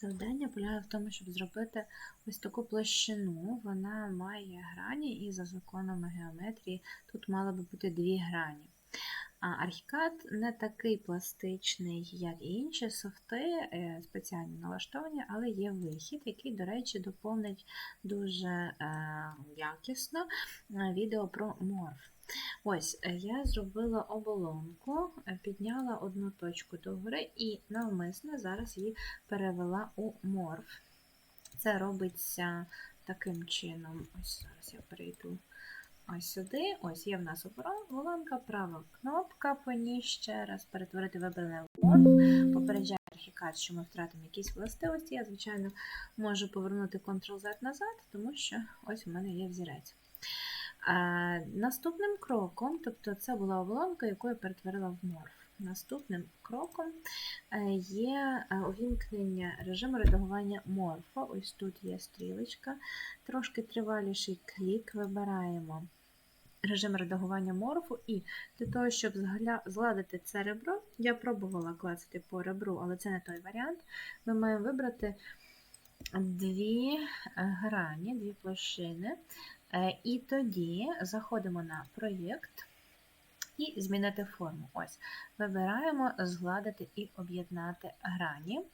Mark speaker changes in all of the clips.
Speaker 1: Завдання полягає в тому, щоб зробити ось таку площину. Вона має грані, і за законами геометрії тут мало би бути дві грані. А архікад не такий пластичний, як інші софти, е, спеціально налаштовані, але є вихід, який, до речі, доповнить дуже е, якісно е, відео про морф. Ось, е, я зробила оболонку, е, підняла одну точку догори і навмисно зараз її перевела у морф. Це робиться таким чином. Ось зараз я перейду ось сюди. Ось є в нас оболонка, права кнопка по ній ще раз перетворити вибране в морф. Попереджає архікад, що ми втратимо якісь властивості. Я, звичайно, можу повернути Ctrl-Z назад, тому що ось у мене є взірець. Наступним кроком, тобто це була оболонка, яку я перетворила в морф. Наступним кроком е, є е, увімкнення режиму редагування морфа. Ось тут є стрілочка, трошки триваліший клік. Вибираємо режим редагування морфу, і для того, щоб згладити це ребро, я пробувала клацати по ребру, але це не той варіант. Ми маємо вибрати дві е, грані, дві площини. Е, І тоді заходимо на проєкт і змінити форму. Ось, вибираємо згладити і об'єднати грані.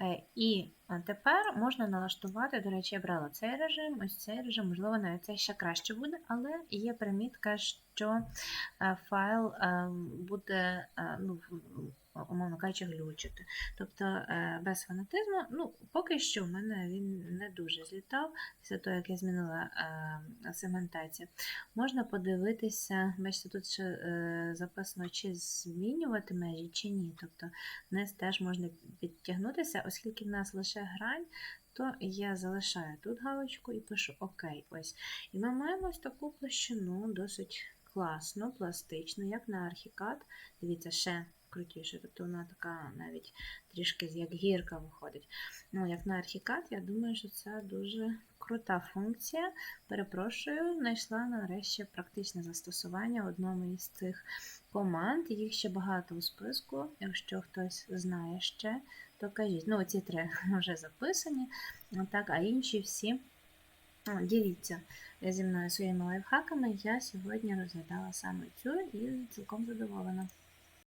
Speaker 1: Е, І тепер можна налаштувати, до речі, я брала цей режим, ось цей режим, можливо, навіть це ще краще буде, але є примітка, що е, файл е, буде, е, ну, умовно кажучи, глючити. Тобто е, без фанатизму, ну, поки що в мене він не дуже злітав після того, як я змінила е, сегментацію. Можна подивитися, бачите, тут ще е, записано, чи змінювати межі, чи ні. Тобто вниз теж можна підтягнутися, оскільки в нас лише грань, то я залишаю тут галочку і пишу ОК. Ось. І ми маємо ось таку площину, досить класну, пластичну, як на архікад. Дивіться, ще крутіше, тобто вона така навіть трішки як гірка виходить. Ну, як на архікад, я думаю, що це дуже крута функція. Перепрошую, знайшла нарешті практичне застосування одному із цих команд. Їх ще багато у списку. Якщо хтось знає ще, то кажіть. Ну, ці три вже записані, так, а інші всі. Діліться зі мною своїми лайфхаками. Я сьогодні розглядала саме цю і цілком задоволена.